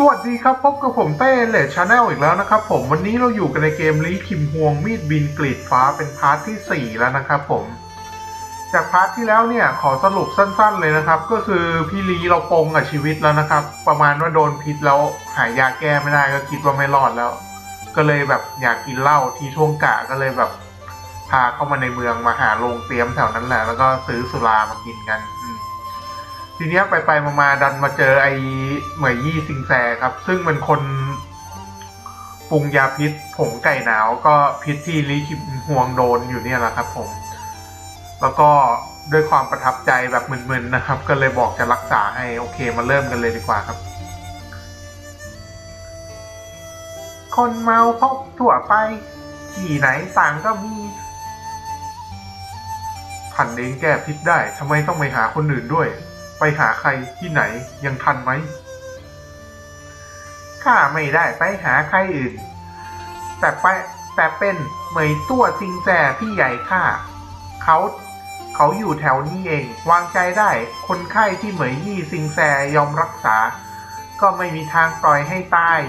สวัสดีครับ พบกับผมเต้เลดชาแนลอีกแล้วนะครับผมวันนี้เราอยู่กันในเกมลีคิมฮวงมีดบินกรีดฟ้าเป็นพาร์ทที่ 4 แล้วนะครับผม จากพาร์ทที่แล้วเนี่ยขอสรุปสั้นๆเลยนะครับ ก็คือพี่ลีเราปงกับชีวิตแล้วนะครับ ประมาณว่าโดนพิษแล้วหายาแก้ไม่ได้ก็คิดว่าไม่รอดแล้ว ก็เลยแบบอยากกินเหล้าที่ช่วงกะก็เลยแบบพาเข้ามาในเมืองมาหาโรงเตรียมแถวนั้นแหละ แล้วก็ซื้อสุรามากินกันอืม ทีเนี้ยไปไปๆมาดันมาเจอไอ้เหมยยี่ซิงแซครับ ซึ่งเป็นคนปรุงยาพิษผงไก่หนาวก็พิษที่ลีคิมฮวงโดนอยู่เนี่ยแหละครับผม แล้วก็ด้วยความประทับใจแบบมึนๆนะครับ ก็เลยบอกจะรักษาให้โอเคมาเริ่มกันเลยดีกว่าครับ คนเมาพบทั่วไป ที่ไหนต่างก็มีท่านเองแก้พิษได้ทำไมต้องไปหาคนอื่นด้วย ไปหาใครที่ไหนยังทันไหมข้าไม่ได้ไปหาใครอื่น แต่ไปแต่เป็นเหมยตัวซิงแจพี่ใหญ่ข้าเขาเขาอยู่แถวนี้เอง วางใจได้ คนไข้ที่เหมยยี่ซิงแซยอมรักษา ก็ไม่มีทางปล่อยให้ตาย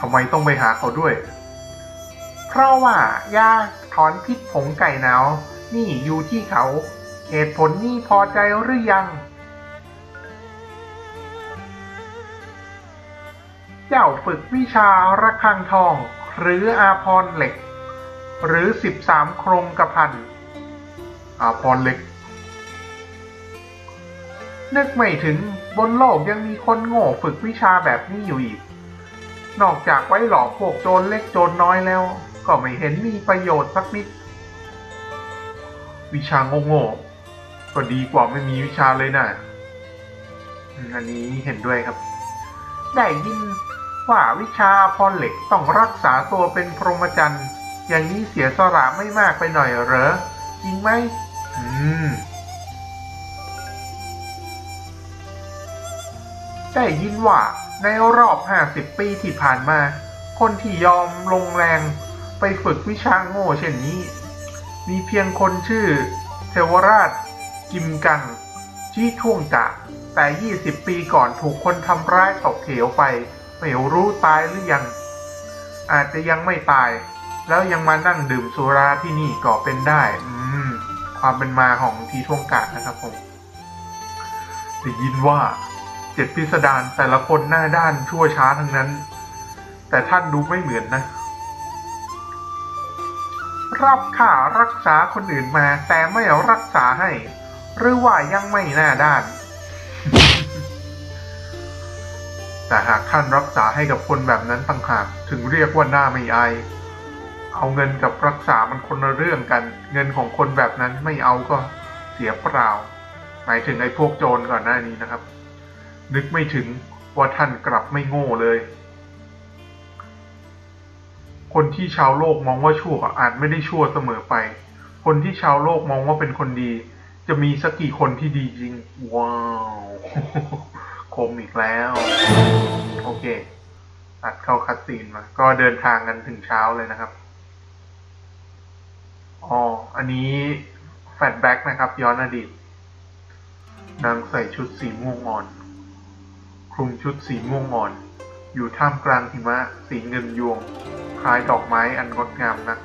ทำไมต้องไปหาเขาด้วย ราะว่ายาถอนพิษผงไก่หนาว นี่อยู่ที่เขา เหตุผลนี่พอใจหรือยัง เจ้าฝึกวิชาระฆังทอง หรืออาพรเหล็ก หรือสิบสามโครงกระพัน อาพรเหล็ก นึกไม่ถึงบนโลกยังมีคนโง่ฝึกวิชาแบบนี้อยู่อีก นอกจากไว้หลอกพวกโจรเล็กโจรน้อยแล้ว ก็ไม่เห็นมีประโยชน์สักนิด วิชาโง่ๆก็ดีกว่าไม่มีวิชาเลยนะอืมอันนี้เห็นด้วยครับ ได้ยินว่าวิชาพรเหล็กต้องรักษาตัวเป็นพรหมจรรย์ อย่างนี้เสียสละไม่มากไปหน่อยเหรอ จริงไหม อืม ได้ยินว่าในรอบ 50 ปีที่ผ่านมา คนที่ยอมลงแรง ไปฝึกวิชาโง่เช่นนี้ มีเพียงคนชื่อเทวราช กิมกังที่ท่วงจะแต่ 20 ปีก่อนถูกคนทำร้ายตกเหวไป ไม่รู้ตายหรือยัง อาจจะยังไม่ตาย แล้วยังมานั่งดื่มสุราที่นี่ก็เป็นได้ อืม ความเป็นมาของทีท่วงกะนะครับผมได้ยินว่าเจ็ดพิสดารแต่ละคนหน้าด้านชั่วช้าทั้งนั้น แต่ท่านดูไม่เหมือนนะ รับค่ารักษาคนอื่นมา แต่ไม่รักษาให้ หรือว่ายังไม่หน้าด้าน แต่หากท่านรักษาให้กับคนแบบนั้นต่างหากถึงเรียกว่าหน้าไม่อายเอาเงินกับรักษามันคนละเรื่องกัน เงินของคนแบบนั้นไม่เอาก็เสียเปล่า หมายถึงไอ้พวกโจรก่อนหน้านี้นะครับ นึกไม่ถึงว่าท่านกลับไม่โง่เลย คนที่ชาวโลกมองว่าชั่วอาจไม่ได้ชั่วเสมอไป คนที่ชาวโลกมองว่าเป็นคนดี จะมีสักกี่คนที่ดีจริง ว้าวคมอีกแล้ว โอเคตัดเข้าคัดซีนมา ก็เดินทางกันถึงเช้าเลยนะครับ อ๋อ อันนี้แฟลชแบ็กนะครับ ย้อนอดีต นางใส่ชุดสีม่วงอ่อน คลุมชุดสีม่วงอ่อน อยู่ท่ามกลางหิมะสีเงินยวง คล้ายดอกไม้อันงดงามนัก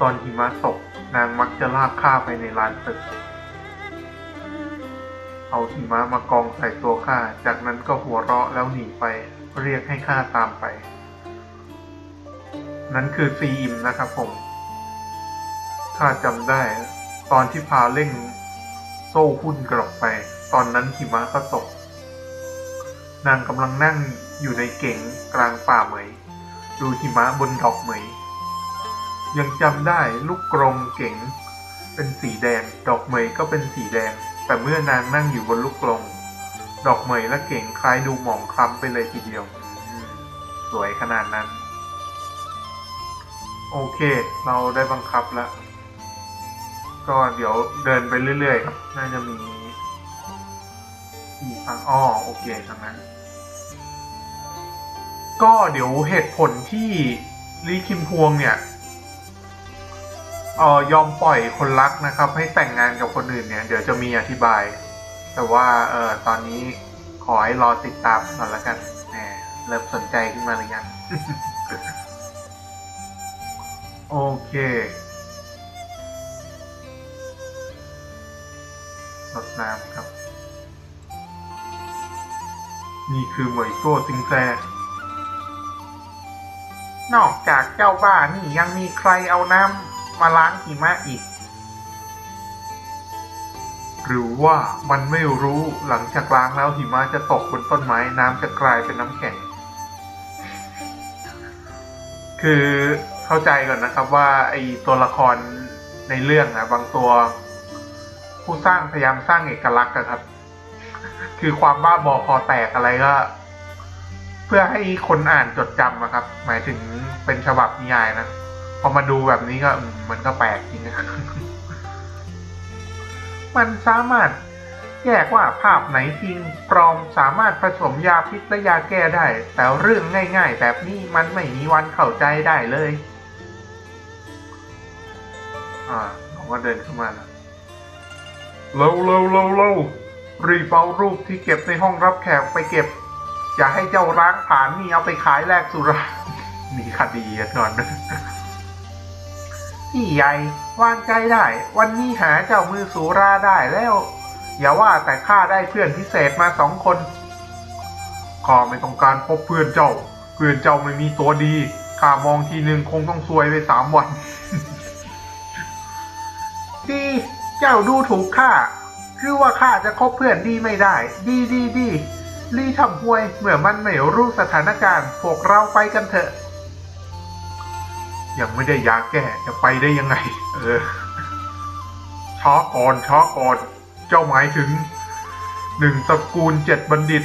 ตอนหิมะตกนางมักจะลากข้าไปในลานตึก เอาหิมะมากองใส่ตัวข้า จากนั้นก็หัวเราะแล้วหนีไป เรียกให้ข้าตามไป นั่นคือซีอิมนะครับผม ข้าจำได้ ตอนที่พาเร่ง โซ่หุ้นกลับไป ตอนนั้นหิมะก็ตก นางกำลังนั่งอยู่ในเก๋งกลางป่าเหมย ดูหิมะบนดอกเหมย ยังจำได้ลูกกรงเก๋งเป็นสีแดง ดอกเหมยก็เป็นสีแดง แต่เมื่อนางนั่งอยู่บนลูกกรงดอกเหมยและเก๋งคล้ายดูหมองคล้ำไปเลยทีเดียว สวยขนาดนั้น โอเค เราได้บังคับแล้ว ก็เดี๋ยวเดินไปเรื่อยๆครับ น่าจะมีอีกทางอ้อโอเคทางนั้น ก็เดี๋ยวเหตุผลที่ลีคิมพวงเนี่ยเออยอมปล่อยคนรักนะครับ ให้แต่งงานกับคนอื่นเนี่ย เดี๋ยวจะมีอธิบาย แต่ว่าเออตอนนี้ขอให้รอติดตามก่อนละกันแหมเริ่มสนใจขึ้นมาหรือยังโอเค รดน้ำครับ นี่คือเหมยโก้ซิงแซ นอกจากเจ้าบ้านี่ยังมีใครเอาน้ำมาล้างหิมะอีก หรือว่ามันไม่รู้หลังจากล้างแล้วหิมะจะตกบนต้นไม้น้ำจะกลายเป็นน้ำแข็ง คือเข้าใจก่อนนะครับว่าไอตัวละครในเรื่องอะบางตัว ผู้สร้างพยายามสร้างเอกลักษณ์อะครับ คือความบ้าบอคอแตกอะไรก็ พื่อให้คนอ่านจดจำอะครับ หมายถึงเป็นฉบับนิยายนะพอมาดูแบบนี้ก็มมันก็แปลกจริงนะมันสามารถแยกว่าภาพไหนจริงปลอมสามารถผสมยาพิษและยาแก้ได้ แต่เรื่องง่าย ๆ แบบนี้มันไม่มีวันเข้าใจได้เลย อ่าผมก็เดินเข้ามาแล้วเร็วเร็วเร็วเร็วรีบเอารูปที่เก็บในห้องรับแขกไปเก็บ อย่าให้เจ้าร้างผานนี่เอาไปขายแลกสุรามีคดีกันอนพี่ใหญ่วางใจได้ วันนี้หาเจ้ามือสุราได้แล้ว อย่าว่าแต่ข้าได้เพื่อนพิเศษมาสองคนข้าไม่ต้องการพบเพื่อนเจ้า เพื่อนเจ้าไม่มีตัวดีข้ามองทีหนึ่งคงต้องซวยไปสามวัน ดีเจ้าดูถูกข้า คือว่าข้าจะคบเพื่อนดีไม่ได้ ดีดีดี รีทำหวยเมื่อมันไม่รู้สถานการณ์ พวกเราไปกันเถอะ ยังไม่ได้ยาแก้จะไปได้ยังไง เออช้าก่อนช้าก่อนเจ้าหมายถึงหนึ่งตระกูลเจ็ดบัณฑิต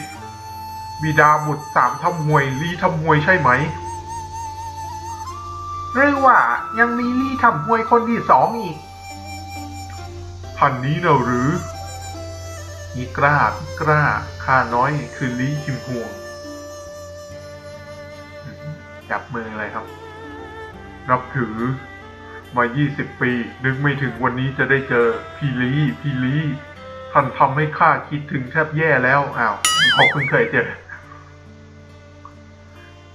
บิดาบุตรสามทำหวยลีทำหวยใช่ไหมหรือว่ายังมีลี่ทำหวยคนที่สองอีกท่านนี้เนอะหรือ อีกล้าอีกล้าข้าน้อยคือลีคิมฮวงจับมือเลยครับนับถือมา 20 ปี นึกไม่ถึงวันนี้จะได้เจอ พี่ลีพี่ลีท่านทำให้ข้าคิดถึงแทบแย่แล้ว อ้าวเขาเพิ่งเคยเจอ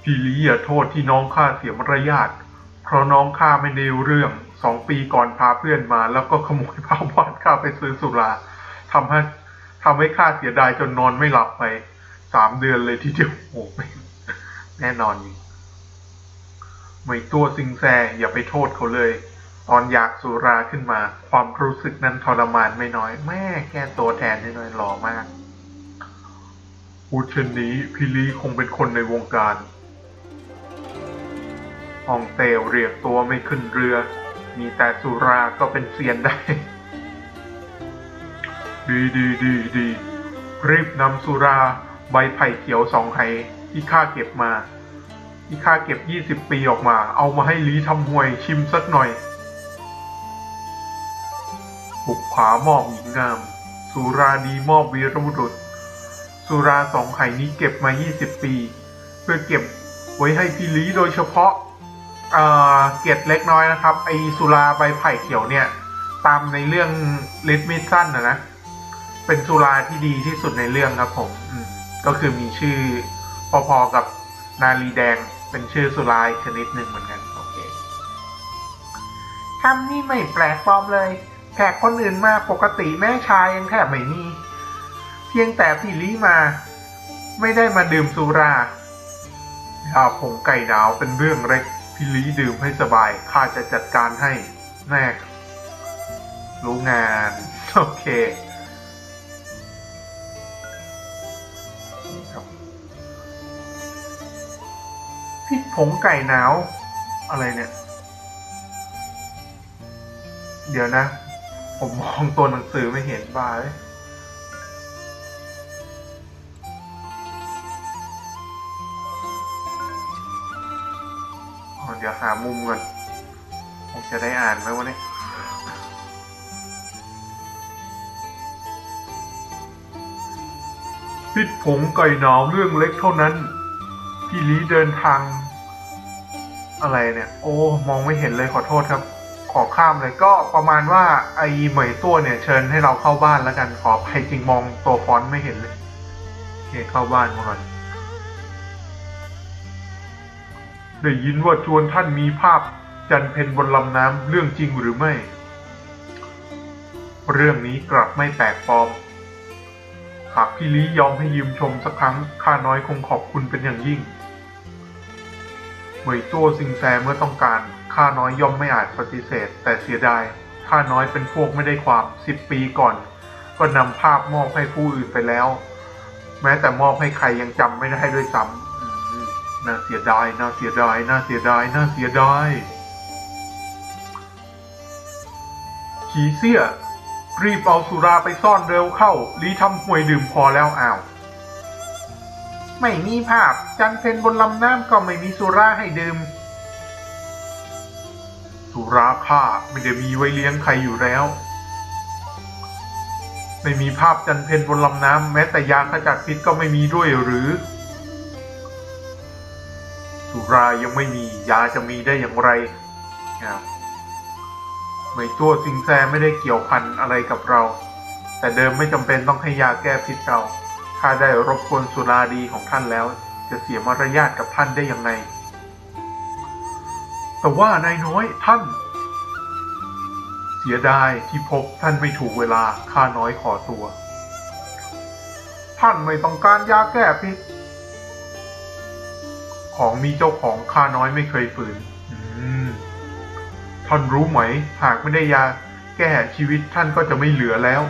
พี่ลีอย่าโทษที่น้องข้าเสียมารยาท เพราะน้องข้าไม่ได้เรื่อง สองปีก่อนพาเพื่อนมา แล้วก็ขโมยภาพวาดข้าไปซื้อสุราทำให้ ทำให้ข้าเสียดายจนนอนไม่หลับไปสามเดือนเลยทีเดียวโอ้โหแน่นอนจริงไม่ตัวซิงแซอย่าไปโทษเขาเลย ตอนอยากสุราขึ้นมา ความรู้สึกนั้นทรมานไม่น้อย แม่แก้ตัวแทนได้น้อยหล่อมากพูดเช่นนี้พี่ลีคงเป็นคนในวงการอองเตวเรียกตัวไม่ขึ้นเรือ มีแต่สุราก็เป็นเซียนได้ ดีดีดีดีรีบนำสุราใบไผ่เขียวสองไหที่ข้าเก็บมา ที่ข้าเก็บ20ปีออกมา เอามาให้ลีทำหวยชิมสักหน่อย บุกผามอบหญิงงาม สุราดีมอบวีรบุรุษ สุราสองไข่นี้เก็บมา20ปี เพื่อเก็บไว้ให้พี่ลีโดยเฉพาะเอ่อเกร็ดเล็กน้อยนะครับ ไอสุราใบไผ่เขียวเนี่ย ตามในเรื่องลิทมิสันนะนะ เป็นสุราที่ดีที่สุดในเรื่องครับผมมก็คือมีชื่อพอๆกับนาลีแดงเป็นชื่อสุราชนิดหนึ่งเหมือนกันโอเคคำนี้ไม่แปลกปลอมเลยแขกคนอื่นมาปกติแม่ชายยังแทบไม่มีเพียงแต่พี่ลีมา ไม่ได้มาดื่มสุราถ้าผงไก่ดาวเป็นเรื่องเล็กพี่ลีดื่มให้สบายข้าจะจัดการให้แน่รู้งาน โอเค ริกผงไก่หนาว อะไรเนี่ย เดี๋ยวนะ ผมมองตัวหนังสือไม่เห็นบ้าเลยเดี๋ยวหามุมก่อนผมจะได้อ่านไหมวะเนี่ยพิษผงไก่หนาวเรื่องเล็กเท่านั้น พี่ลีเดินทาง อะไรเนี่ย โอ้ มองไม่เห็นเลยขอโทษครับ ขอข้ามเลยก็ประมาณว่าไอ้เหมยตัวเนี่ย เชิญให้เราเข้าบ้านแล้วกันขอไปจริงมองตัวฟอนต์ไม่เห็นเลยโอเคเข้าบ้านมาก่อนได้ยินว่าชวนท่านมีภาพจันเพนบนลำน้ำเรื่องจริงหรือไม่ เรื่องนี้กลับไม่แปลกปลอม หากพี่ลียอมให้ยืมชมสักครั้งข้าน้อยคงขอบคุณเป็นอย่างยิ่ง เหมยตัวซิงแซเมื่อต้องการ ข้าน้อยย่อมไม่อาจปฏิเสธ แต่เสียดาย ข้าน้อยเป็นพวกไม่ได้ความสิบปีก่อน ก็นำภาพมอบให้ผู้อื่นไปแล้ว แม้แต่มอบให้ใครยังจำไม่ได้ด้วยซ้ำน่าเสียดาย น่าเสียดาย น่าเสียดาย น่าเสียดายขีเสี้ยรีบเอาสุราไปซ่อนเร็วเข้าลีทำห่วยดื่มพอแล้วอ้าว ไม่มีภาพจันเพนบนลำน้ำก็ไม่มีสุราให้ดื่ม สุราข้าไม่ได้มีไว้เลี้ยงใครอยู่แล้ว ไม่มีภาพจันเพนบนลำน้ำแม้แต่ยาขจัดพิษก็ไม่มีด้วยหรือ สุรายังไม่มียาจะมีได้อย่างไรไม่ตัวสิงแซไม่ได้เกี่ยวพันอะไรกับเรา แต่เดิมไม่จำเป็นต้องให้ยาแก้พิษเรา ถ้าได้รบกวนสุราดีของท่านแล้ว จะเสียมารยาทกับท่านได้ยังไง แต่ว่านายน้อยท่าน เสียดายที่พบท่านไม่ถูกเวลาข้าน้อยขอตัว ท่านไม่ต้องการยาแก้พิษของมีเจ้าของข้าน้อยไม่เคยฝืนท่านรู้ไหม หากไม่ได้ยา แก้ชีวิตท่านก็จะไม่เหลือแล้ว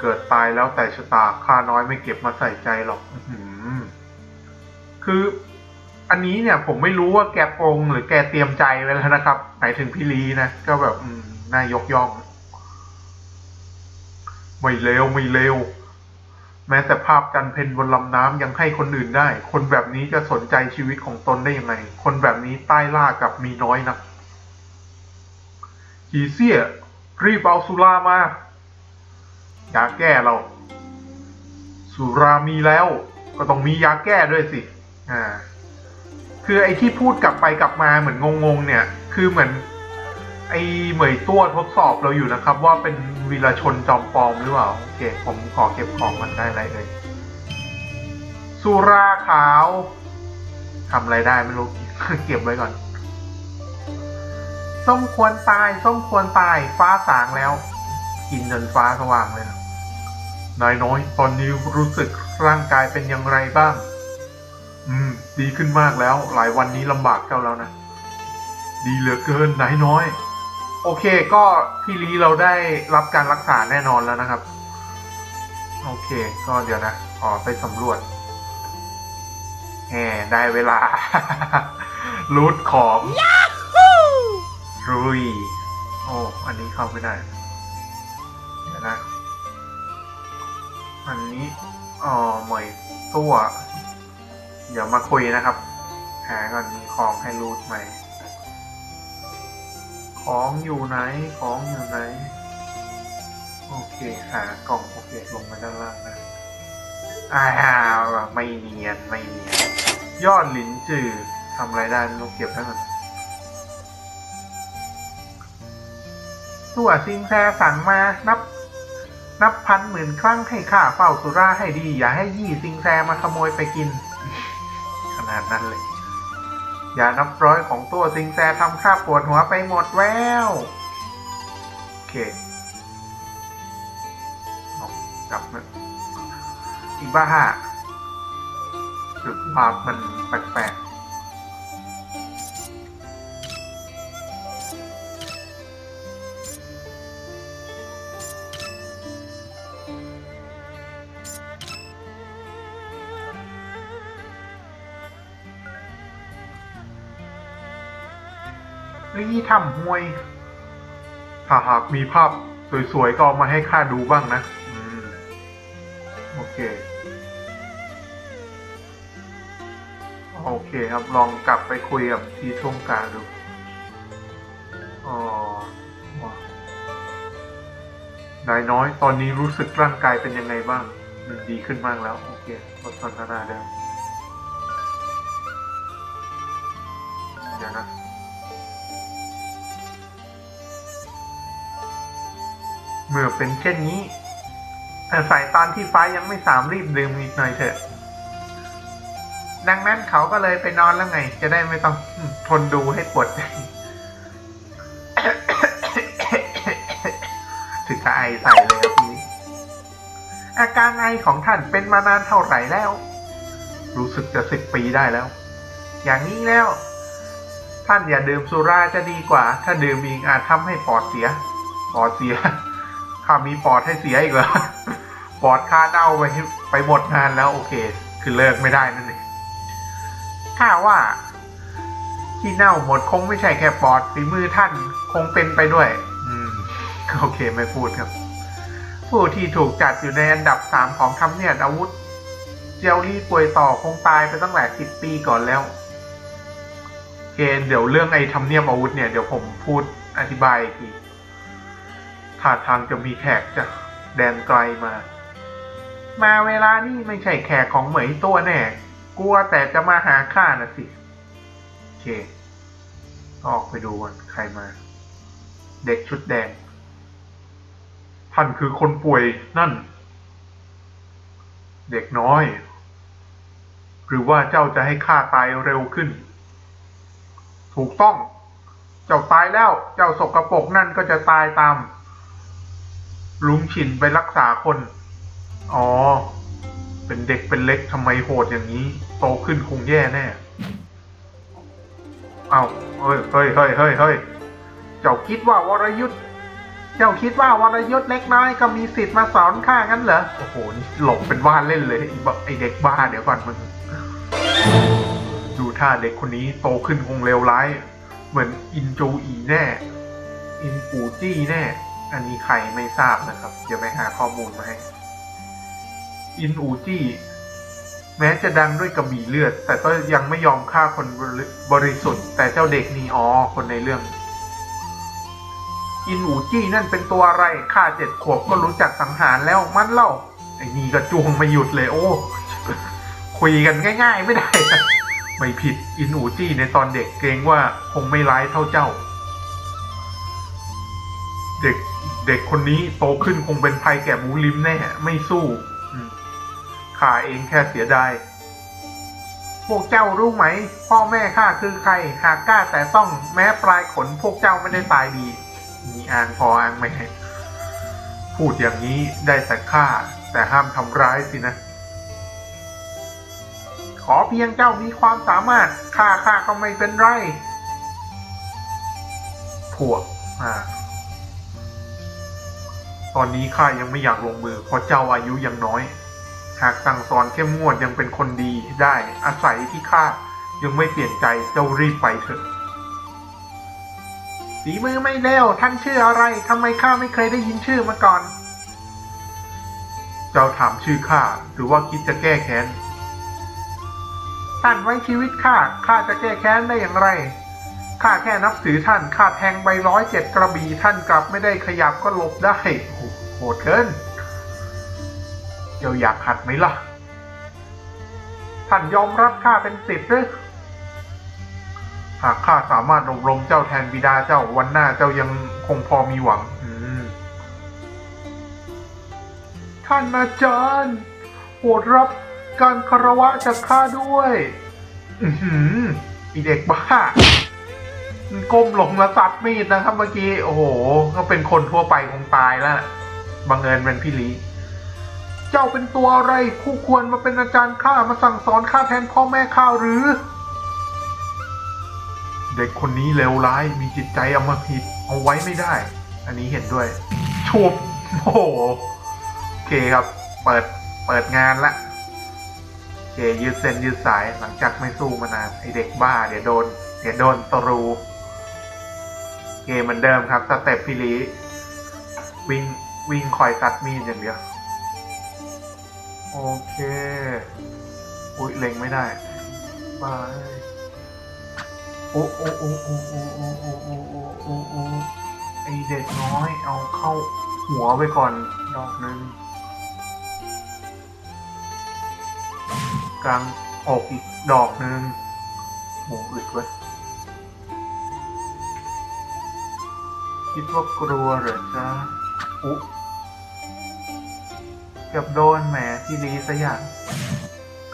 เกิดตายแล้วแต่ชะตาข้าน้อยไม่เก็บมาใส่ใจหรอกอืคืออันนี้เนี่ยผมไม่รู้ว่าแกปรงหรือแกเตรียมใจไว้แล้วนะครับหมายถึงพี่ลีนะก็แบบน่ายกย่อง ไม่เลวไม่เลวแม้แต่ภาพจันเพนบนลำน้ำยังให้คนอื่นได้ คนแบบนี้จะสนใจชีวิตของตนได้ยังไง คนแบบนี้ใต้ล่ากับมีน้อยนะขีเสียรีบเอาสุรามา ยาแก้เรา สุรามีแล้วก็ต้องมียาแก้ด้วยสิ อ่า คือไอ้ที่พูดกลับไปกลับมาเหมือนงงๆเนี่ย คือเหมือน ไอ้เหมยตัวทดสอบเราอยู่นะครับ ว่าเป็นวีรชนจอมปลอมหรือเปล่า โอเค ผมขอเก็บของมันได้ไรเลย สุราขาวทำอะไรได้ไม่รู้ เก็บไว้ก่อน ส้มควรตาย ส้มควรตาย ฟ้าสางแล้ว กินจนฟ้าสว่างเลยนะ นายน้อย ตอนนี้รู้สึกร่างกายเป็นอย่างไรบ้าง อืม ดีขึ้นมากแล้ว หลายวันนี้ลำบากเจ้าแล้วนะ ดีเหลือเกินนายน้อย โอเค ก็พี่ลีเราได้รับการรักษาแน่นอนแล้วนะครับ โอเค ก็เดี๋ยวนะ ขอไปสำรวจแหมได้เวลา รูทของรุยโอ้ อันนี้เข้าไม่ได้ เดี๋ยวนะ อันนี้อ๋อเหมยตัวเดี๋ยวมาคุยนะครับ หาก่อนมีของให้รูทไหม ของอยู่ไหน ของอยู่ไหน โอเคหากล่องโอเคลงมาด้านล่างนะอ้าวไม่เนียนไม่เนียน ยอดหลินจือทำไรได้ไม่รู้เก็บได้ก่อนตัวซิงแซสั่งมานับ นับพันหมื่นครั้งให้ข้าเฝ้าสุราให้ดี อย่าให้ยี่ซิงแซมาขโมยไปกิน ขนาดนั้นเลย อย่านับร้อยของตัวซิงแซทำข้าปวดหัวไปหมดแล้วโอเคอากลับมาอีบ้าจุดภาพมันแปลกๆ นี่ำห่วย ถ้าหากมีภาพสวยๆ ก็เอามาให้ข้าดูบ้างนะ อืม โอเค โอเคครับ ลองกลับไปคุยกับทีช่วงกลางดู อ๋อนายน้อย ตอนนี้รู้สึกร่างกายเป็นยังไงบ้าง มันดีขึ้นมากแล้ว โอเคลดสนทนาเดิมเดี๋ยวนะ เมื่อเป็นเช่นนี้อาศัยตอนที่ฟ้ายังไม่สามรีบดื่มอีกหน่อยเถอะ ดังนั้นเขาก็เลยไปนอนแล้วไง จะได้ไม่ต้องทนดูให้ปวดถึงกับไอใส่เลยครับพี่อาการไอของท่านเป็นมานานเท่าไหร่แล้ว รู้สึกจะสิบปีได้แล้ว อย่างนี้แล้ว ท่านอย่าดื่มสุราจะดีกว่า ถ้าดื่มอีกอาจทำให้ปอดเสีย ปอดเสีย ข้ามีปอดให้เสียอีกเหรอปอดค่าเน่าไปไปหมดนานแล้วโอเค คือเลิกไม่ได้นั่นเองข้าว่าที่เน่าหมดคงไม่ใช่แค่ปอดฝีมือท่านคงเป็นไปด้วย อืมโอเคไม่พูดครับ ผู้ที่ถูกจัดอยู่ในอันดับสามของทำเนียบอาวุธ เจลลี่ป่วยต่อคงตายไปตั้งแต่สิบปีก่อนแล้วโอเคเดี๋ยวเรื่องไอ้ทำเนียบอาวุธเนี่ยเดี๋ยวผมพูดอธิบายอีก ท่าทางจะมีแขกจากแดนไกลมา มาเวลานี่ไม่ใช่แขกของเหมยตัวแน่ กลัวแต่จะมาหาข้านะสิ โอเค ออกไปดูกันใครมา เด็กชุดแดง ท่านคือคนป่วยนั่น เด็กน้อย หรือว่าเจ้าจะให้ข้าตายเร็วขึ้น ถูกต้อง เจ้าตายแล้ว เจ้าสกรปรกนั่นก็จะตายตาม ลุงฉินไปรักษาคน อ๋อ เป็นเด็กเป็นเล็กทำไมโหดอย่างนี้ โตขึ้นคงแย่แน่ เอาเฮ้ยเฮ้ยเฮ้ยเฮ้ยเฮ้ยเจ้าคิดว่าวรยุทธ์เจ้าคิดว่าวรยุทธ์เล็กน้อยก็มีสิทธิ์มาสอนข้างั้นเหรอ โอ้โห นี่หลบเป็นว่าเล่นเลยไอ้เด็กบ้าเดี๋ยวก่อนมึง ดูท่าเด็กคนนี้โตขึ้นคงเลวร้าย เหมือนอินโจอีแน่ อินปูจี้แน่ อันนี้ใครไม่ทราบนะครับ เดี๋ยวไปหาข้อมูลมาให้ อินอูจี้แม้จะดังด้วยกระบี่เลือด แต่ก็ยังไม่ยอมฆ่าคนบริสุทธิ์ แต่เจ้าเด็กนีอ๋อคนในเรื่อง อินอูจี้นั่นเป็นตัวอะไรข้าเจ็ดขวบก็รู้จักสังหารแล้วมันเล่าไอ้นี่ก็จวงไม่หยุดเลยโอ้คุยกันง่าย ๆ ไม่ได้ ไม่ผิดอินอูจี้ในตอนเด็กเกรงว่าคงไม่ร้ายเท่าเจ้า เด็ก เด็กคนนี้โตขึ้นคงเป็นภัยแก่หมูลิมแน่ ไม่สู้อืมข้าเองแค่เสียดายพวกเจ้ารู้ไหม พ่อแม่ข้าคือใคร หากกล้าแต่ต้องแม้ปลายขนพวกเจ้าไม่ได้ตายดีมีอ่างพออ่างไม่ให้พูดอย่างนี้ได้แต่ฆ่า แต่ห้ามทำร้ายสินะ ขอเพียงเจ้ามีความสามารถฆ่าข้าก็ไม่เป็นไร พวกอ่า ตอนนี้ข้ายังไม่อยากลงมือเพราะเจ้าอายุยังน้อย หากสั่งสอนเข้มงวดยังเป็นคนดีได้อาศัยที่ข้ายังไม่เปลี่ยนใจเจ้ารีบไปเถอะฝีมือไม่เลวท่านชื่ออะไรทำไมข้าไม่เคยได้ยินชื่อมาก่อน เจ้าถามชื่อข้าหรือว่าคิดจะแก้แค้นท่านไว้ชีวิตข้าข้าจะแก้แค้นได้อย่างไรข้าแค่นับถือท่านข้าแทงใบร้อยเจ็ดกระบี่ท่านกลับไม่ได้ขยับก็หลบได้ โหดเกิน เจ้าอยากหัดไหมล่ะ ท่านยอมรับข้าเป็นสิทธิ์หรือหากข้าสามารถอบรมเจ้าแทนบิดาเจ้าวันหน้าเจ้ายังคงพอมีหวังอืท่านอาจารย์โปรดรับการคารวะจากข้าด้วย อือหืออีเด็กบ้ามันก้มหลงแล้วสับมีดนะครับเมื่อกี้ โอ้โห ก็เป็นคนทั่วไปคงตายแล้ว บังเอิญเป็นพี่ลีเจ้าเป็นตัวอะไรคู่ควรมาเป็นอาจารย์ข้ามาสั่งสอนข้าแทนพ่อแม่ข้าหรือ เด็กคนนี้เลวร้ายมีจิตใจอำมหิตเอาไว้ไม่ได้ อันนี้เห็นด้วยชุบโอ้โหโอเคครับ เปิดเปิดงานละโอเคยืดเส้นยืดสายหลังจากไม่สู้มานานไอเด็กบ้าเดี๋ยวโดนเดี๋ยวโดนตรูโอเคเหมือนเดิมครับสเต็ปพิลีวิ่ง วิ่งคอยตัดมีดอย่างเดียว โอเค อุ้ยเล็งไม่ได้บายโอ้โอ้โอ้โอ้โอ้โอ้โอ้โอ้โอ้โอ้โอ้ไอเด็กน้อย เอาเข้าหัวไปก่อนดอกหนึ่งกลางอกอีกดอกหนึ่งหมูอึดไว้ยคิดว่ากลัวเหรอจ๊ะอุ๊ กือบโดนแหมพี่ลีซะอย่าง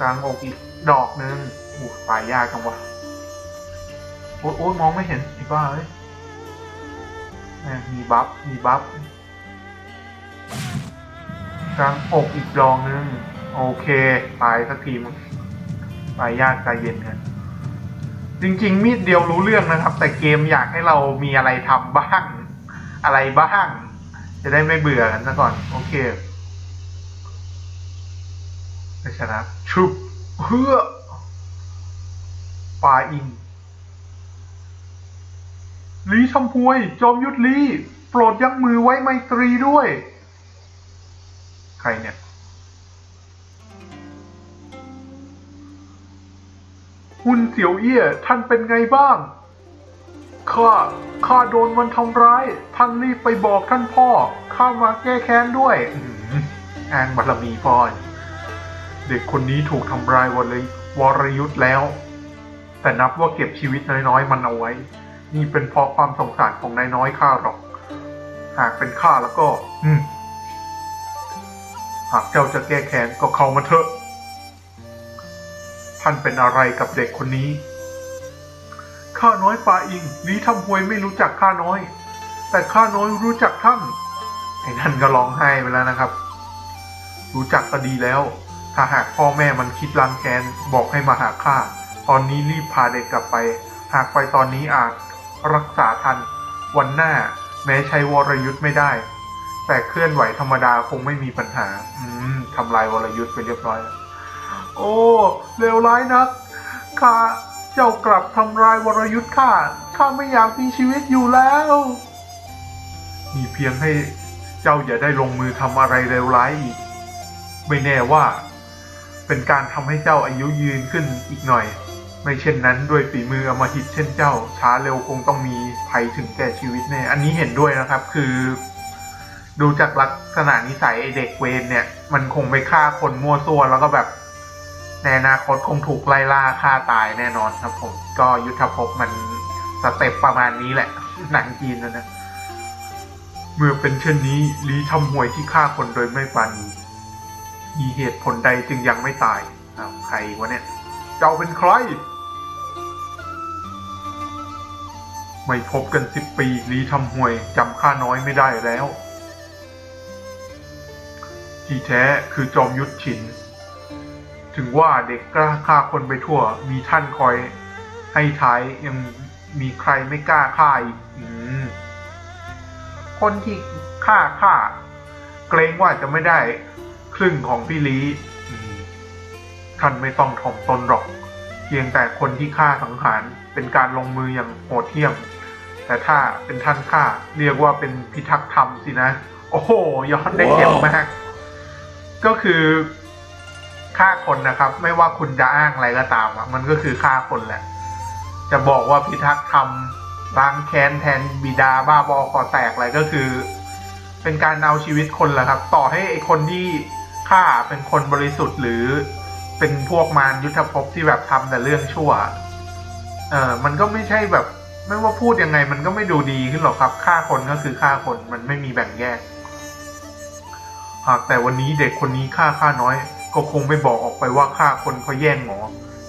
กลางอกอีกดอกนึงอู้ตายยากจังวะโอ้ยมองไม่เห็นอีกว่าเอ้ยแหมมีบัฟมีบัฟกลางอกอีกดอกนึง โอเคตายสักทีมึงตายยากใจเย็นกันจริง ๆ มีดเดียวรู้เรื่องนะครับ แต่เกมอยากให้เรามีอะไรทำบ้าง อะไรบ้าง จะได้ไม่เบื่อกันซะก่อน โอเค ชนะชุบเพื่อปาอินลีชมพวย จอมยุทธลีโปรดยักมือไว้ไมตรีด้วย ใครเนี่ย หุนเสี่ยวเอี้ย ท่านเป็นไงบ้าง ข้า ข้าโดนมันทำร้าย ท่านรีบไปบอกท่านพ่อ ข้ามาแก้แค้นด้วยอ้างบารมีพ่อ ด็กคนนี้ถูกทำร้ายวรวรยุทธ์แล้ว แต่นับว่าเก็บชีวิตน้อยๆ มันเอาไว้ นี่เป็นเพราะความสงสารของนายน้อยข้าหรอก หากเป็นข้าแล้วก็ อืม หากเจ้าจะแก้แค้นก็เข้ามาเถอะ ท่านเป็นอะไรกับเด็กคนนี้ ข้าน้อยปาอิงลีทำหวยไม่รู้จักข้าน้อย แต่ข้าน้อยรู้จักท่านไอ้นั่นก็ร้องไห้ไปแล้วนะครับ รู้จักก็ดีแล้ว ถ้าหากพ่อแม่มันคิดรังแกนบอกให้มาหาข้า ตอนนี้รีบพาเด็กกลับไป หากไปตอนนี้อาจรักษาทัน วันหน้าแม้ใช้วรยุทธ์ไม่ได้ แต่เคลื่อนไหวธรรมดาคงไม่มีปัญหา อืมทำลายวรยุทธ์ไปเรียบร้อย โอ้เลวร้ายนักข้าเจ้ากลับทำลายวรยุทธ์ข้าข้าไม่อยากมีชีวิตอยู่แล้ว มีเพียงให้เจ้าอย่าได้ลงมือทำอะไรเลวร้ายอีก ไม่แน่ว่า เป็นการทำให้เจ้าอายุยืนขึ้นอีกหน่อย ไม่เช่นนั้นด้วยฝีมืออมหิตเช่นเจ้า ช้าเร็วคงต้องมีภัยถึงแก่ชีวิตแน่อันนี้เห็นด้วยนะครับ คือ ดูจากลักษณะนิสัยเด็กเวนเนี่ย มันคงไปฆ่าคนมั่วซั่วแล้วก็แบบในอนาคตคงถูกไล่ล่าฆ่าตายแน่นอนครับผม ก็ยุทธภพมันสเต็ปประมาณนี้แหละ หนังจีนนะนะเมื่อเป็นเช่นนี้ลีทำหวยที่ฆ่าคนโดยไม่ปรานี มีเหตุผลใดจึงยังไม่ตายอ้าวใครวะเนี่ย เจ้าเป็นใคร ไม่พบกันสิบปีลีทำห่วยจำข้าน้อยไม่ได้แล้ว ที่แท้คือจอมยุทธฉิน ถึงว่าเด็กกล้าฆ่าคนไปทั่ว มีท่านคอย ให้ท้ายยังมีใครไม่กล้าฆ่าอีกอคนที่ฆ่าฆ่า เกรงว่าจะไม่ได้ ครึ่งของพี่ลีท่านไม่ต้องถ่อมตนหรอก เพียงแต่คนที่ฆ่าสังหารเป็นการลงมืออย่างโหดเหี้ยม แต่ถ้าเป็นท่านฆ่าเรียกว่าเป็นพิทักษ์ธรรมสินะ โอ้โห ย้อนได้เจ็บมาก ก็คือฆ่าคนนะครับ ไม่ว่าคุณจะอ้างอะไรก็ตามอะมันก็คือฆ่าคนแหละ จะบอกว่าพิทักษ์ธรรมล้างแค้นแทนบิดาบ้าบอคอแตกอะไรก็คือ เป็นการเอาชีวิตคนแหละครับ ต่อให้ไอคนที่ ฆ่าเป็นคนบริสุทธิ์หรือเป็นพวกมารยุทธภพที่แบบทำแต่เรื่องชั่ว เออมันก็ไม่ใช่แบบ ไม่ว่าพูดยังไง มันก็ไม่ดูดีขึ้นหรอกครับฆ่าคนก็คือฆ่าคนมันไม่มีแบ่งแยก หากแต่วันนี้เด็กคนนี้ฆ่าข้าน้อย ก็คงไม่บอกออกไปว่าฆ่าคนเพราะแย่งหมอ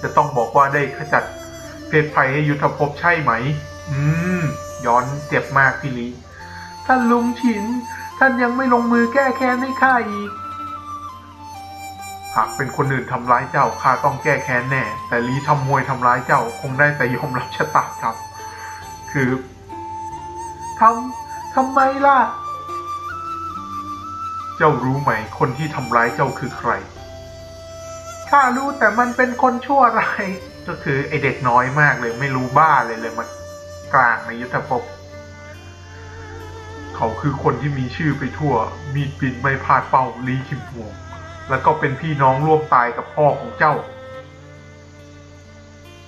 จะต้องบอกว่าได้ขจัดเพศภัยให้ยุทธภพใช่ไหม อืม ย้อนเจ็บมากพี่ลีท่านลุงฉิน ท่านยังไม่ลงมือแก้แค้นให้ข้าอีก หากเป็นคนอื่นทำร้ายเจ้าข้าต้องแก้แค้นแน่ แต่ลีทำมวยทำร้ายเจ้าคงได้แต่ยอมรับชะตากรรมคือทำทำไมล่ะ เจ้ารู้ไหมคนที่ทำร้ายเจ้าคือใครข้ารู้แต่มันเป็นคนชั่วร้ายก็คือไอเด็กน้อยมากเลยไม่รู้บ้าเลยเลยมากลางในยุทธภพเขาคือคนที่มีชื่อไปทั่ว มีดบินไม่พลาดเป้าลีคิมพวง แล้วก็เป็นพี่น้องร่วมตายกับพ่อของเจ้า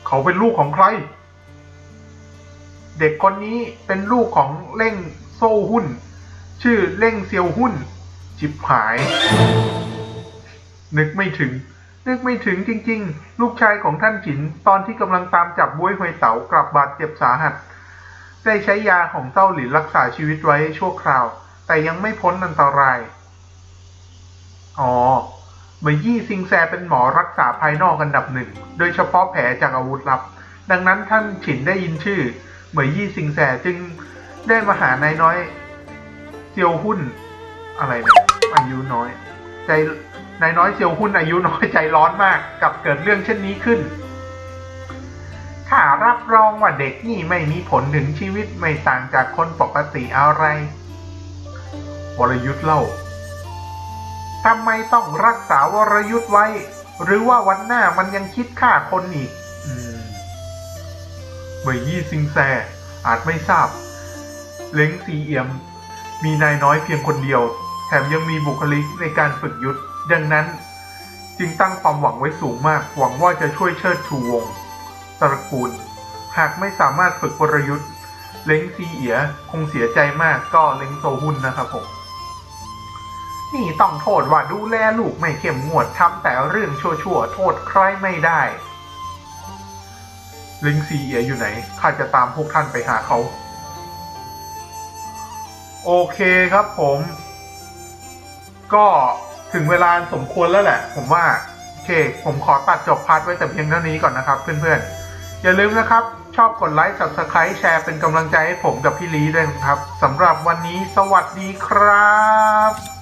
เขาเป็นลูกของใคร เด็กคนนี้เป็นลูกของเล่งโซ่หุ้น ชื่อเล่งเซียวหุ้น จิบหาย นึกไม่ถึง นึกไม่ถึงจริง ๆ ลูกชายของท่านฉินตอนที่กำลังตามจับบ้วยหวยเต๋ากลับบาดเจ็บสาหัส ได้ใช้ยาของเจ้าหลินรักษาชีวิตไว้ชั่วคราว แต่ยังไม่พ้นอันตราย อ๋อเหมยยี่ซิงแซเป็นหมอรักษาภายนอกอันดับหนึ่ง โดยเฉพาะแผลจากอาวุธลับ ดังนั้นท่านฉินได้ยินชื่อ เหมยยี่ซิงแซจึงได้มาหานายน้อยเซียวหุ้นอะไรเนี่ยอายุน้อย ใจนายน้อยเซียวหุ้นอายุน้อยใจร้อนมาก กับเกิดเรื่องเช่นนี้ขึ้นข้ารับรองว่าเด็กนี่ไม่มีผลถึงชีวิตไม่ต่างจากคนปกติอะไร วรยุทธ์เล่า ทำไมต้องรักษาวรยุทธ์ไว้ หรือว่าวันหน้ามันยังคิดฆ่าคนอีกเหมยยี่ซิงแซอาจไม่ทราบ เล้งซีเอียม มีนายน้อยเพียงคนเดียว แถมยังมีบุคลิกในการฝึกยุทธดังนั้น จึงตั้งความหวังไว้สูงมาก หวังว่าจะช่วยเชิดชูวงตระกูล หากไม่สามารถฝึกวรยุทธ์เล้งซีเอียคงเสียใจมากก็เล้งโซหุนนะครับผม นี่ต้องโทษว่าดูแลลูกไม่เข้มงวดทำแต่เรื่องชั่วๆ โทษใครไม่ได้ ลิงซีเอียอยู่ไหน ข้าจะตามพวกท่านไปหาเขา โอเคครับผม ก็ถึงเวลาสมควรแล้วแหละ ผมว่า โอเค ผมขอตัดจบพาร์ทไว้แต่เพียงเท่านี้ก่อนนะครับเพื่อนๆ อย่าลืมนะครับ ชอบกดไลค์ subscribe แชร์เป็นกำลังใจให้ผมกับพี่ลีด้วยนะครับสำหรับวันนี้สวัสดีครับ